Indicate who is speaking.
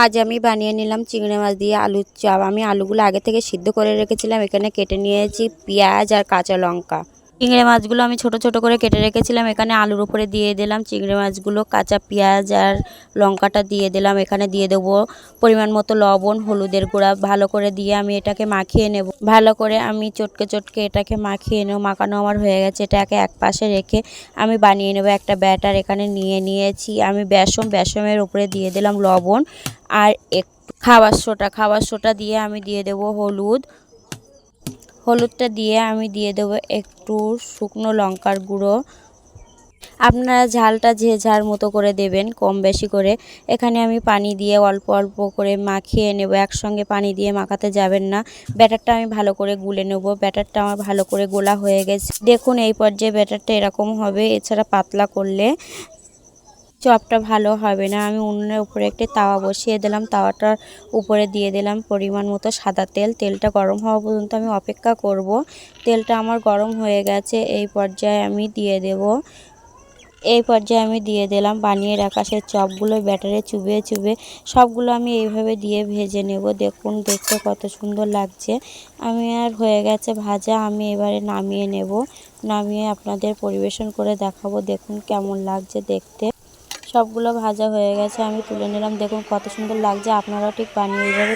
Speaker 1: আজ আমি বানিয়ে নিলাম চিংড়ি মাছ দিয়ে আলুর চপ। আমি আলুগুলো আগে থেকে সিদ্ধ করে রেখেছিলাম, এখানে কেটে নিয়েছি পেঁয়াজ আর কাঁচা লঙ্কা। চিংড়ি মাছগুলো আমি ছোট ছোট করে কেটে রেখেছিলাম, এখানে আলুর উপরে দিয়ে দিলাম চিংড়ি মাছগুলো, কাঁচা পেঁয়াজ আর লঙ্কাটা দিয়ে দিলাম, এখানে দিয়ে দেবো পরিমাণ মতো লবণ, হলুদের গুঁড়া, ভালো করে দিয়ে আমি এটাকে মাখিয়ে নেব। ভালো করে আমি চটকে চটকে এটাকে মাখিয়ে নেব, মাখানো আমার হয়ে গেছে, এটাকে এক পাশে রেখে আমি বানিয়ে নেব একটা ব্যাটার, এখানে নিয়ে নিয়েছি আমি বেসম বেসমের উপরে দিয়ে দিলাম লবণ আর এক খাবার সোটা খাবার সোটা দিয়ে আমি দিয়ে দেবো হলুদ। হলুদটা দিয়ে আমি দিয়ে দেবো একটু শুকনো লঙ্কার গুঁড়ো। আপনারা ঝালটা যে ঝাল মতো করে দেবেন, কম বেশি করে। এখানে আমি পানি দিয়ে অল্প অল্প করে মাখিয়ে নেব, একসঙ্গে পানি দিয়ে মাখাতে যাবেন না। ব্যাটারটা আমি ভালো করে গুলে নেব, ব্যাটারটা আমার ভালো করে গোলা হয়ে গেছে। দেখুন, এই পর্যায়ে ব্যাটারটা এরকম হবে, এছাড়া পাতলা করলে চপটা ভালো হবে না। আমি উনুনের উপরে একটি তাওয়া বসিয়ে দিলাম। তাওয়াটার উপরে দিয়ে দিলাম পরিমাণ মতো সাদা তেল। তেলটা গরম হওয়া পর্যন্ত আমি অপেক্ষা করব। তেলটা আমার গরম হয়ে গেছে। এই পর্যায়ে আমি দিয়ে দেব। এই পর্যায়ে আমি দিয়ে দিলাম বানিয়ে রাখা সেই চপগুলো ব্যাটারে চুবিয়ে চুবিয়ে। সবগুলো আমি এইভাবে দিয়ে ভেজে নেব। দেখুন, দেখতে কত সুন্দর লাগছে। আমি আর হয়ে গেছে ভাজা। আমি এবারে নামিয়ে নেব। নামিয়ে আপনাদের পরিবেশন করে দেখাবো। দেখুন কেমন লাগছে দেখতে। সবগুলো ভাজা হয়ে গেছে, আমি তুলে নিলাম। দেখুন কত সুন্দর লাগছে, আপনারাও ঠিক বানিয়ে এইভাবে